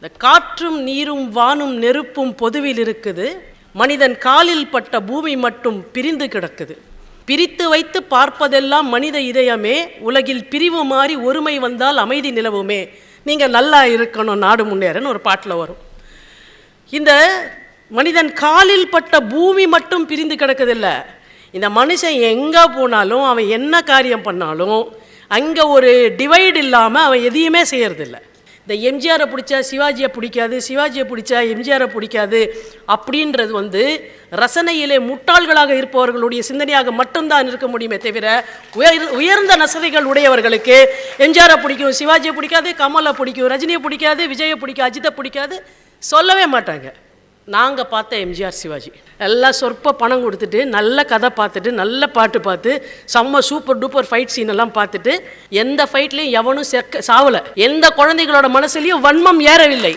இந்த காற்றும் நீரும் வானும் நெருப்பும் பொதுவில் இருக்குது. மனிதன் காலில் பட்ட பூமி மட்டும் பிரிந்து கிடக்குது. பிரித்து வைத்து பார்ப்பதெல்லாம் மனித இதயமே. உலகில் பிரிவு மாறி ஒருமை வந்தால் அமைதி நிலவுமே. நீங்கள் நல்லா இருக்கணும் நாடு முன்னேறன்னு ஒரு பாட்டில் வரும். இந்த மனிதன் காலில் பட்ட பூமி மட்டும் பிரிந்து கிடக்குதில்ல. இந்த மனுஷன் எங்கே போனாலும் அவன் என்ன காரியம் பண்ணாலும் அங்கே ஒரு டிவைடு இல்லாமல் அவன் எதையுமே செய்யறதில்லை. இந்த எம்ஜிஆரை பிடிச்சா சிவாஜியை பிடிக்காது சிவாஜியை பிடிச்சா எம்ஜிஆரை பிடிக்காது அப்படின்றது வந்து ரசனையிலே முட்டாள்களாக இருப்பவர்களுடைய சிந்தனையாக மட்டும்தான் இருக்க முடியுமே தவிர உயர் உயர்ந்த நசதிகள் உடையவர்களுக்கு எம்ஜிஆரை பிடிக்கும் சிவாஜியை பிடிக்காது கமலை பிடிக்கும் ரஜினியை பிடிக்காது விஜயை பிடிக்கும் அஜித்தை பிடிக்காது சொல்லவே மாட்டாங்க. நாங்கள் பார்த்த எம்ஜிஆர் சிவாஜி. எல்லாம் சொற்ப பணம் கொடுத்துட்டு நல்ல கதை பார்த்துட்டு நல்ல பாட்டு பார்த்து செம்ம சூப்பர் டூப்பர் ஃபைட் சீன் எல்லாம் பார்த்துட்டு எந்த ஃபைட்லையும் எவனும் செக்க சாவலை. எந்த குழந்தைகளோட மனசுலையும் வன்மம் ஏறவில்லை.